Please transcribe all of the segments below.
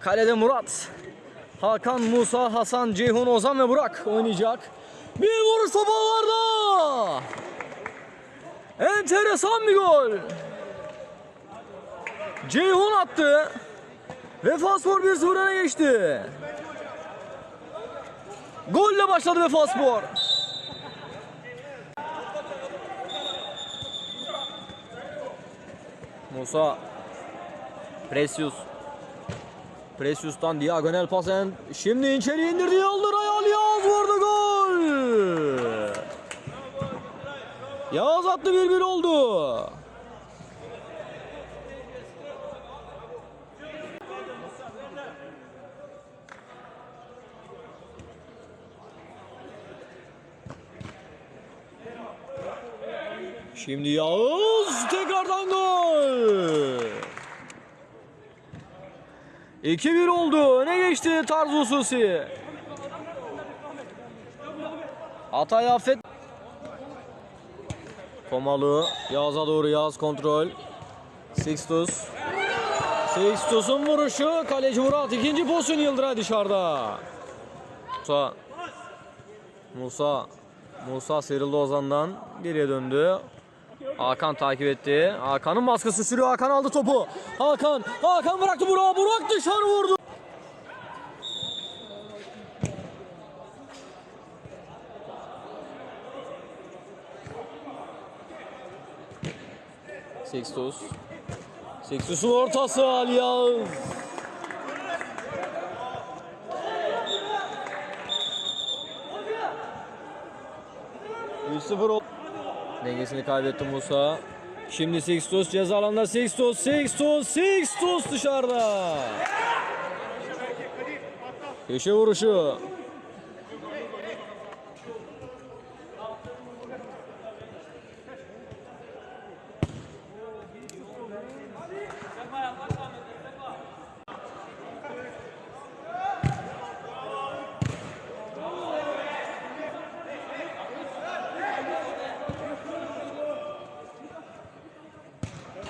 Kalede Murat. Hakan, Musa, Hasan, Ceyhun, Ozan ve Burak oynayacak. Bir vuruş topu ağlarda. Enteresan bir gol. Ceyhun attı. Vefaspor 1-0 öne geçti. Golle başladı Vefaspor. Musa Precious Precius'tan diagonal pasen şimdi içeri indirdi Yaldıray Ali Yağız vurdu gol! Yağız attı 1-1 oldu. Şimdi Yağız tekrardan gol. 2-1 oldu. Öne geçti Tarz Hususi. Hatay affet. Komalı Yağız'a doğru Yağız kontrol. Sixtus. Sixtus'un vuruşu. Kaleci Murat. ikinci pozisyon Yıldıray dışarıda. Musa. Musa. Musa sıyrıldı Ozan'dan. Geriye döndü. Hakan takip etti. Hakan'ın baskısı sürüyor. Hakan aldı topu. Hakan. Hakan bıraktı Burak. Burak dışarı vurdu. Sixtus. Sixtus'un ortası Ali Yağız. Üç 0 oldu. Dengesini kaybetti Musa. Şimdi Sixtus ceza alanında Sixtus, Sixtus, Sixtus dışarıda. Köşe vuruşu.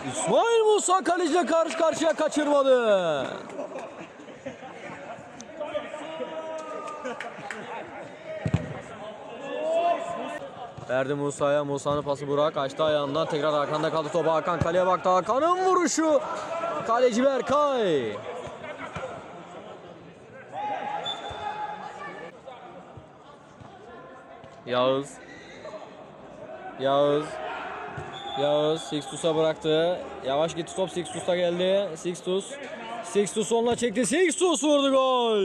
İsmail Musa kaleciyle karşı karşıya kaçırmadı. Verdi Musa'ya. Musa'nın pası Burak. Açtı ayağından. Tekrar Hakan'da kaldı topu. Hakan kaleye baktı. Hakan'ın vuruşu. Kaleci Berkay. Yağız. Yağız. Yağız Sixtus'a bıraktı. Yavaş gitti top Sixtus'a geldi. Sixtus. Sixtus onunla çekti. Sixtus vurdu gol.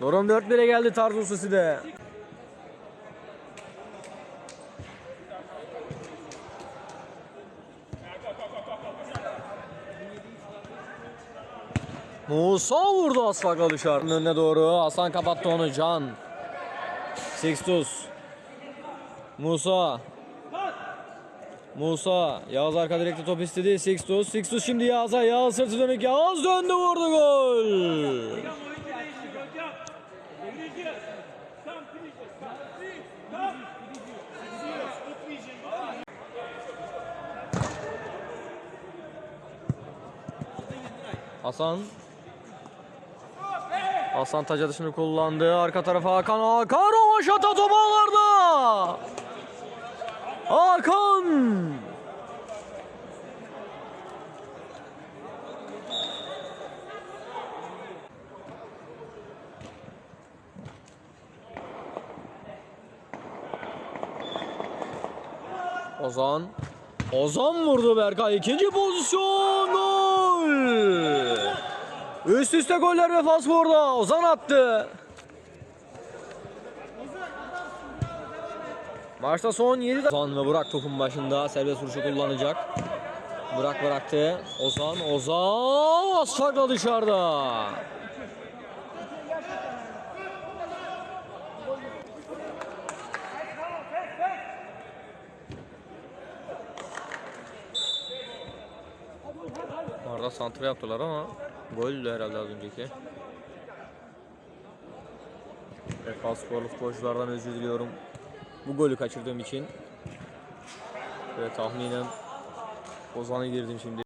Durum 4-1'e geldi Tarzus de. Musa vurdu asfakla dışarı. Önüne doğru Hasan kapattı onu Can. Sixtus. Musa. Musa. Yağız arka direkte top istedi. Sixtus. Sixtus şimdi Yağız'a. Yağız sırtı dönük. Yağız döndü vurdu gol. Hasan Hasan taç atışını kullandı. Arka tarafa Hakan. Hakan Rovaşata topu. Hakan. Ozan. Ozan vurdu Berkay. ikinci pozisyon. Gol. Üst üste goller ve Fasfor'da. Ozan attı. Maçta son 7 dakika. Ozan ve Burak topun başında serbest vuruşu kullanacak. Burak bıraktı. Ozan, Ozan asfakla dışarıda. Arada santra yaptılar ama goldü herhalde az önceki. Vefa sporlu futbolculardan özür diliyorum. Bu golü kaçırdığım için. Ve tahminen Ozan'a girdim şimdi.